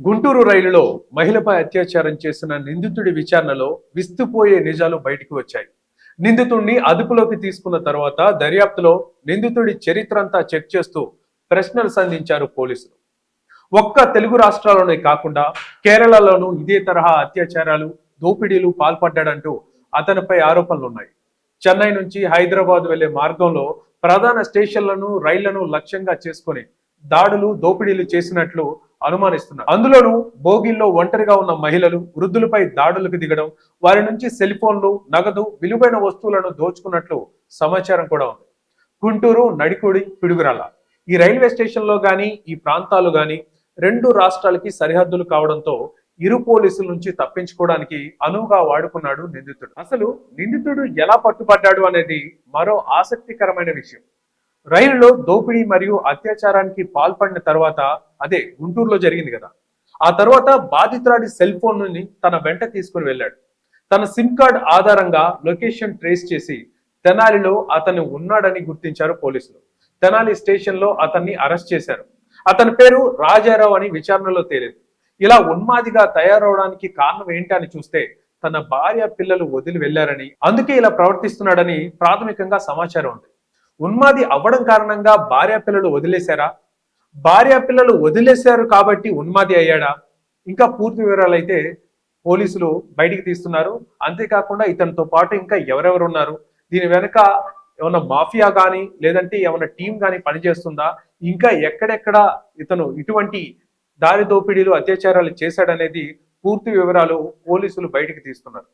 గుంటూరు రైలులో మహిళపై అత్యాచారం చేసిన నిందితుడి విచారణలో విస్తుపోయే నిజాలు బయటకు వచ్చాయి. నిందితుడిని అదుపులోకి తీసుకున్న తర్వాత దర్యాప్తులో నిందితుడి చరిత్ర అంతా చెక్ చేస్తూ ప్రశ్నలు సంధించారు పోలీసులు. ఒక్క తెలుగు రాష్ట్రాల్లోనే కాకుండా కేరళలోనూ ఇదే తరహా అత్యాచారాలు దోపిడీలు పాల్పడ్డాడంటూ అతనిపై ఆరోపణలున్నాయి. చెన్నై నుంచి హైదరాబాద్ వెళ్ళే మార్గంలో ప్రధాన స్టేషన్లను రైళ్ళను లక్ష్యంగా చేసుకుని దాడులు దోపిడీలు చేసినట్లు అనుమానిస్తున్నారు. అందులోనూ బోగిల్లో ఒంటరిగా ఉన్న మహిళలు వృద్ధులపై దాడులకు దిగడం వారి నుంచి సెల్ ఫోన్లు నగదు విలువైన వస్తువులను దోచుకున్నట్లు సమాచారం కూడా ఉంది. గుంటూరు నడికుడి పిడుగురాల. ఈ రైల్వే స్టేషన్లో గాని ఈ ప్రాంతాలు కానీ రెండు రాష్ట్రాలకి సరిహద్దులు కావడంతో ఇరు పోలీసుల నుంచి తప్పించుకోవడానికి అనువుగా వాడుకున్నాడు నిందితుడు. అసలు నిందితుడు ఎలా పట్టుబడ్డాడు అనేది మరో ఆసక్తికరమైన విషయం. రైలులో దోపిడీ మరియు అత్యాచారానికి పాల్పడిన తర్వాత అదే గుంటూరులో జరిగింది కదా. ఆ తర్వాత బాధితురాడి సెల్ ఫోన్ని తన వెంట తీసుకుని వెళ్ళాడు. తన సిమ్ కార్డ్ ఆధారంగా లొకేషన్ ట్రేస్ చేసి తెనాలిలో అతను ఉన్నాడని గుర్తించారు పోలీసులు. తెనాలి స్టేషన్లో అతన్ని అరెస్ట్ చేశారు. అతని పేరు రాజారావు అని విచారణలో తేలింది. ఇలా ఉన్మాదిగా తయారవడానికి కారణం ఏంటి అని చూస్తే తన భార్య పిల్లలు వదిలి వెళ్ళారని అందుకే ఇలా ప్రవర్తిస్తున్నాడని ప్రాథమికంగా సమాచారం ఉంది. ఉన్మాది అవ్వడం కారణంగా భార్య పిల్లలు వదిలేశారా? భార్య పిల్లలు వదిలేశారు కాబట్టి ఉన్మాది అయ్యాడా? ఇంకా పూర్తి వివరాలు అయితే పోలీసులు బయటికి తీస్తున్నారు. అంతేకాకుండా ఇతనితో పాటు ఇంకా ఎవరెవరు ఉన్నారు దీని వెనుక ఏమన్నా మాఫియా కానీ లేదంటే ఏమన్నా టీం కానీ పనిచేస్తుందా? ఇంకా ఎక్కడెక్కడ ఇతను ఇటువంటి దారి దోపిడీలు అత్యాచారాలు చేశాడనేది పూర్తి వివరాలు పోలీసులు బయటికి తీస్తున్నారు.